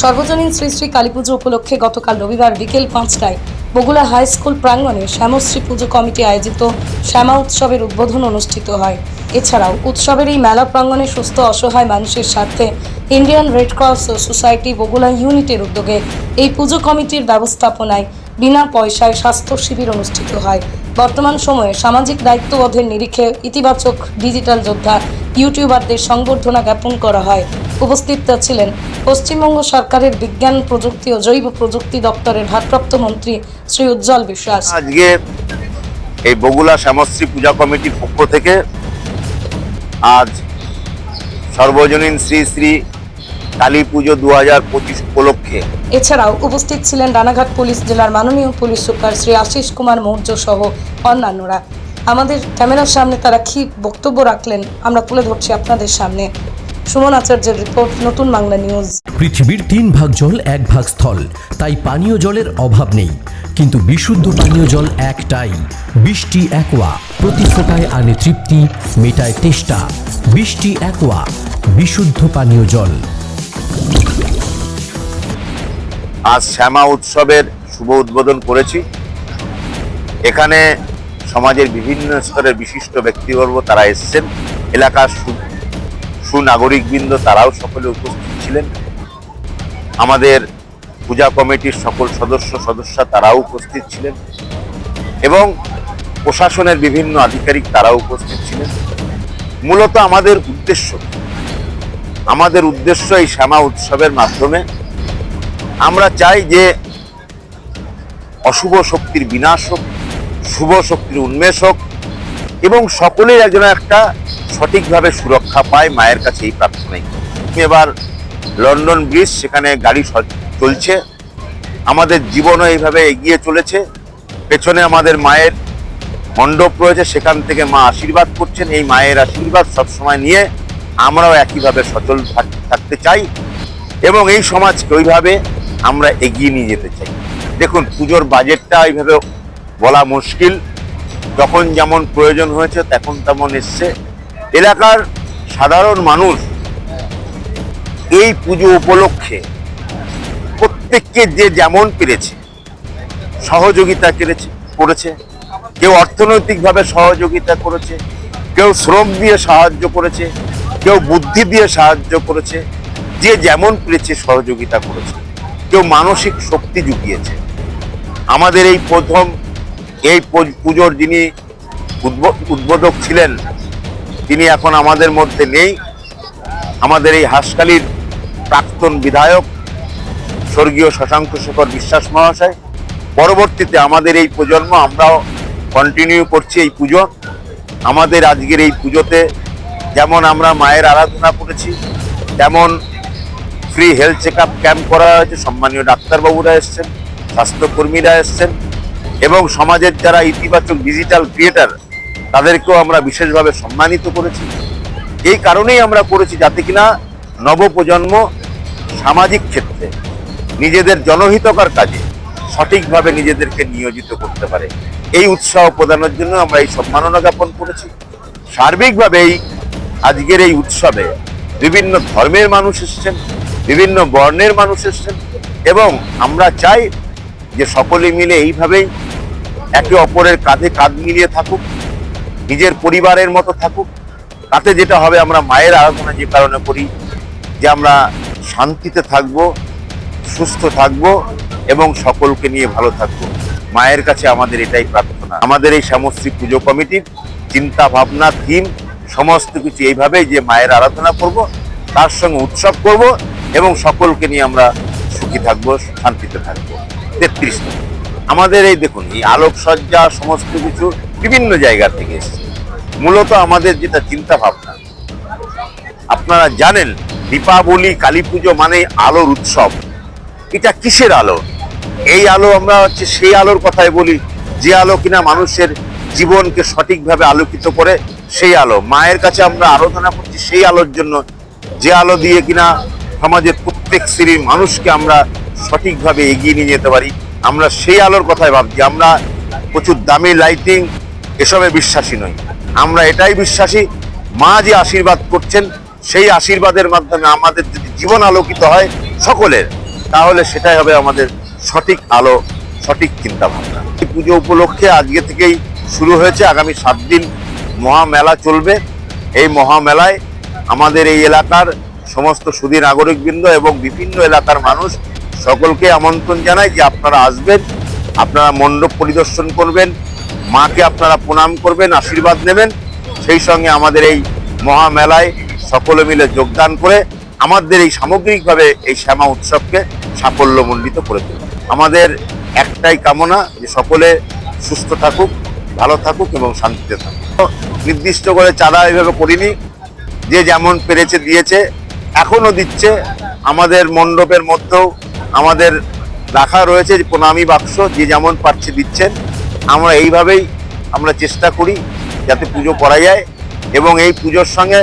সর্বজনীন শ্রী শ্রী কালী পুজো উপলক্ষে গতকাল রবিবার বিকেল পাঁচটায় বগুড়া হাই স্কুল প্রাঙ্গণে শ্যামশ্রী পুজো কমিটি আয়োজিত শ্যামা উৎসবের উদ্বোধন অনুষ্ঠিত হয়। এছাড়াও উৎসবের এই মেলা প্রাঙ্গণে সুস্থ, অসহায় মানুষের স্বার্থে Indian red cross society Bogura ইউনিটের উদ্যোগে এই পুজো কমিটির ব্যবস্থাপনায় বিনা পয়সায় স্বাস্থ্য শিবির অনুষ্ঠিত হয়। বর্তমান সময়ে সামাজিক দায়িত্ববোধের নিরিখে ইতিবাচক ডিজিটাল যোদ্ধা, ইউটিউবারদের সংবর্ধনা জ্ঞাপন করা হয়। উপস্থিত ছিলেন পশ্চিমবঙ্গ সরকারের বিজ্ঞান প্রযুক্তি ও জৈব প্রযুক্তি দপ্তরের ভারপ্রাপ্ত মন্ত্রী শ্রী উজ্জ্বল বিশ্বাস। আজকে এই বগুলা শ্যামশ্রী পূজা কমিটির পক্ষ থেকে আজ সর্বজনীন শ্রী শ্রী কালী পুজো দু হাজার পঁচিশ উপলক্ষে এছাড়াও উপস্থিত ছিলেন রানাঘাট পুলিশ জেলার মাননীয় পুলিশ সুপার শ্রী আশিস কুমার মৌর্য সহ অন্যান্যরা। আমাদের ক্যামেরার সামনে তারা কি বক্তব্য রাখলেন আমরা তুলে ধরছি আপনাদের সামনে। সুমন আচার্যের রিপোর্ট নতুন বাংলা নিউজ পৃথিবীর তিন ভাগ জল এক ভাগ স্থল তাই পানীয় জলের অভাব নেই। কিন্তু বিশুদ্ধ পানীয় জল একটাই বৃষ্টি একোয়া প্রতি ফোটায় আনে তৃপ্তি মেটায় তেষ্টা। বৃষ্টি একোয়া বিশুদ্ধ পানীয় জল। আজ শ্যামা উৎসবের শুভ উদ্বোধন করেছি। এখানে সমাজের বিভিন্ন স্তরের বিশিষ্ট ব্যক্তিবর্গ তারা এসেছেন। এলাকার সুনাগরিকবৃন্দ তারাও সকলে উপস্থিত ছিলেন। আমাদের পূজা কমিটির সকল সদস্য, সদস্যা তারাও উপস্থিত ছিলেন এবং প্রশাসনের বিভিন্ন আধিকারিক তারাও উপস্থিত ছিলেন। মূলত আমাদের উদ্দেশ্য আমাদের উদ্দেশ্য এই শ্যামা উৎসবের মাধ্যমে আমরা চাই যে অশুভ শক্তির বিনাশ হোক, শুভ শক্তির উন্মেষ হোক এবং সকলেই একজন একটা সঠিকভাবে সুরক্ষা পায় মায়ের কাছে এই প্রার্থনাই। এবার লন্ডন ব্রিজ, সেখানে গাড়ি চলছে। আমাদের জীবনও এইভাবে এগিয়ে চলেছে। পেছনে আমাদের মায়ের মণ্ডপ রয়েছে, সেখান থেকে মা আশীর্বাদ করছেন। এই মায়ের আশীর্বাদ সবসময় নিয়ে আমরাও একইভাবে সচল থাক- থাকতে চাই এবং এই সমাজকে ওইভাবে আমরা এগিয়ে নিয়ে যেতে চাই। দেখুন, পুজোর বাজেটটা এইভাবে বলা মুশকিল। যখন যেমন প্রয়োজন হয়েছে, তখন তেমন এসছে। এলাকার সাধারণ মানুষ এই পুজো উপলক্ষে প্রত্যেককে যে যেমন পেরেছে, সহযোগিতা করেছে করেছে, কেউ অর্থনৈতিকভাবে সহযোগিতা করেছে, কেউ শ্রম দিয়ে সাহায্য করেছে, কেউ বুদ্ধি দিয়ে সাহায্য করেছে, যে যেমন পেরেছে সহযোগিতা করেছে, কেউ মানসিক শক্তি জুগিয়েছে। আমাদের এই প্রথম এই পুজোর যিনি উদ্ব- উদ্বোধক ছিলেন তিনি এখন আমাদের মধ্যে নেই, আমাদের এই হাসকালির প্রাক্তন বিধায়ক স্বর্গীয় শশাঙ্ক শেখর বিশ্বাস মহাশয়, পরবর্তীতে আমাদের এই প্রজন্ম, আমরাও কন্টিনিউ করছি এই পুজো। আমাদের আজকের এই পুজোতে যেমন আমরা মায়ের আরাধনা করেছি, তেমন free health check up camp করা হয়েছে, সম্মানীয় ডাক্তারবাবুরা এসছেন, স্বাস্থ্যকর্মীরা এসছেন এবং সমাজের যারা ইতিবাচক ডিজিটাল ক্রিয়েটার তাদেরকেও আমরা বিশেষভাবে সম্মানিত করেছি। এই কারণেই আমরা করেছি যাতে কিনা নবপ্রজন্ম সামাজিক ক্ষেত্রে নিজেদের জনহিতকর কাজে সঠিকভাবে নিজেদেরকে নিয়োজিত করতে পারে। এই উৎসাহ প্রদানের জন্য আমরা এই সম্মাননা জ্ঞাপন করেছি। সার্বিকভাবে এই আজকের এই উৎসবে বিভিন্ন ধর্মের মানুষ এসছেন, বিভিন্ন বর্ণের মানুষ এসছেন এবং আমরা চাই যে সকলে মিলে এইভাবেই একে অপরের কাঁধে কাঁধ মিলিয়ে থাকুক। নিজের পরিবারের মতো থাকুক, তাতে যেটা হবে আমরা মায়ের আরাধনা যে কারণে করি, যে আমরা শান্তিতে থাকব, সুস্থ থাকব এবং সকলকে নিয়ে ভালো থাকব। মায়ের কাছে আমাদের এটাই প্রার্থনা। আমাদের এই সমস্ত পুজো কমিটির চিন্তা ভাবনা, থিম, সমস্ত কিছু এইভাবেই যে মায়ের আরাধনা করব, তার সঙ্গে উৎসব করব এবং সকলকে নিয়ে আমরা সুখী থাকব, শান্তিতে থাকব। তেত্রিশ আমাদের এই দেখুন, এই আলোকসজ্জা, সমস্ত কিছু বিভিন্ন জায়গা থেকে মূলত আমাদের যেটা চিন্তা ভাবনা, আপনারা জানেন দীপাবলি, কালী পুজো মানে আলোর উৎসব। এটা কিসের আলো? এই আলো আমরা হচ্ছে সেই আলোর কথাই বলি, যে আলো কিনা মানুষের জীবনকে সঠিকভাবে আলোকিত করে সেই আলো। মায়ের কাছে আমরা আরাধনা করছি সেই আলোর জন্য, যে আলো দিয়ে কিনা সমাজের প্রত্যেক শ্রেণির মানুষকে আমরা সঠিকভাবে এগিয়ে নিয়ে যেতে পারি। আমরা সেই আলোর কথাই ভাবছি। আমরা প্রচুর দামি লাইটিং এসবে বিশ্বাসী নই। আমরা এটাই বিশ্বাসী, মা যে আশীর্বাদ করছেন, সেই আশীর্বাদের মাধ্যমে আমাদের যদি জীবন আলোকিত হয় সকলের, তাহলে সেটাই হবে আমাদের সঠিক আলো, সঠিক চিন্তা ভাবনা এই পুজো উপলক্ষে আজকে থেকেই শুরু হয়েছে। আগামী সাত দিন মহামেলা চলবে। এই মহামেলায় আমাদের এই এলাকার সমস্ত সুদী নাগরিকবৃন্দ এবং বিভিন্ন এলাকার মানুষ সকলকে আমন্ত্রণ জানাই যে আপনারা আসবেন, আপনারা মণ্ডপ পরিদর্শন করবেন মাকে আপনারা প্রণাম করবেন, আশীর্বাদ নেবেন। সেই সঙ্গে আমাদের এই মহামেলায় সকলে মিলে যোগদান করে আমাদের এই সামগ্রিকভাবে এই শ্যামা উৎসবকে সাফল্যমণ্ডিত করে তুলবে আমাদের একটাই কামনা যে সকলে সুস্থ থাকুক, ভালো থাকুক এবং শান্তিতে থাকুক। নির্দিষ্ট করে চাঁদা এইভাবে করিনি যে যেমন পেরেছে দিয়েছে, এখনও দিচ্ছে। আমাদের মণ্ডপের মধ্যেও আমাদের রাখা রয়েছে যে প্রণামী বাক্স, যে যেমন পারছে দিচ্ছেন। আমরা এইভাবেই আমরা চেষ্টা করি যাতে পুজো করা যায় এবং এই পুজোর সঙ্গে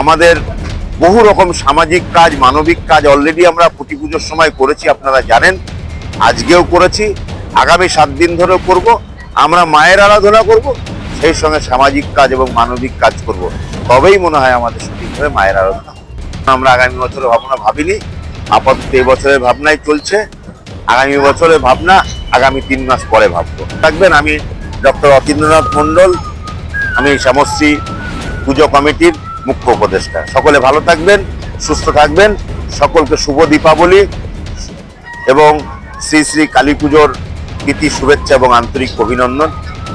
আমাদের বহু রকম সামাজিক কাজ, মানবিক কাজ অলরেডি আমরা প্রতি পুজোর সময় করেছি, আপনারা জানেন। আজকেও করেছি, আগামী সাত দিন ধরেও করব। আমরা মায়ের আরাধনা করব, সেই সঙ্গে সামাজিক কাজ এবং মানবিক কাজ করব। তবেই মনে হয় আমাদের সঠিকভাবে মায়ের আরাধনা আমরা আগামী বছরের ভাবনা ভাবিনি। আপাতত এই বছরের ভাবনাই চলছে। আগামী বছরে ভাবনা, আগামী তিন মাস পরে ভাববো। থাকবেন আমি ডক্টর অতীন্দ্রনাথ মণ্ডল, আমি শ্যামশ্রী পুজো কমিটির মুখ্য উপদেষ্টা। সকলে ভালো থাকবেন, সুস্থ থাকবেন, সকলকে শুভ দীপাবলি এবং শ্রী শ্রী কালী পুজোর প্রীতি, শুভেচ্ছা এবং আন্তরিক অভিনন্দন।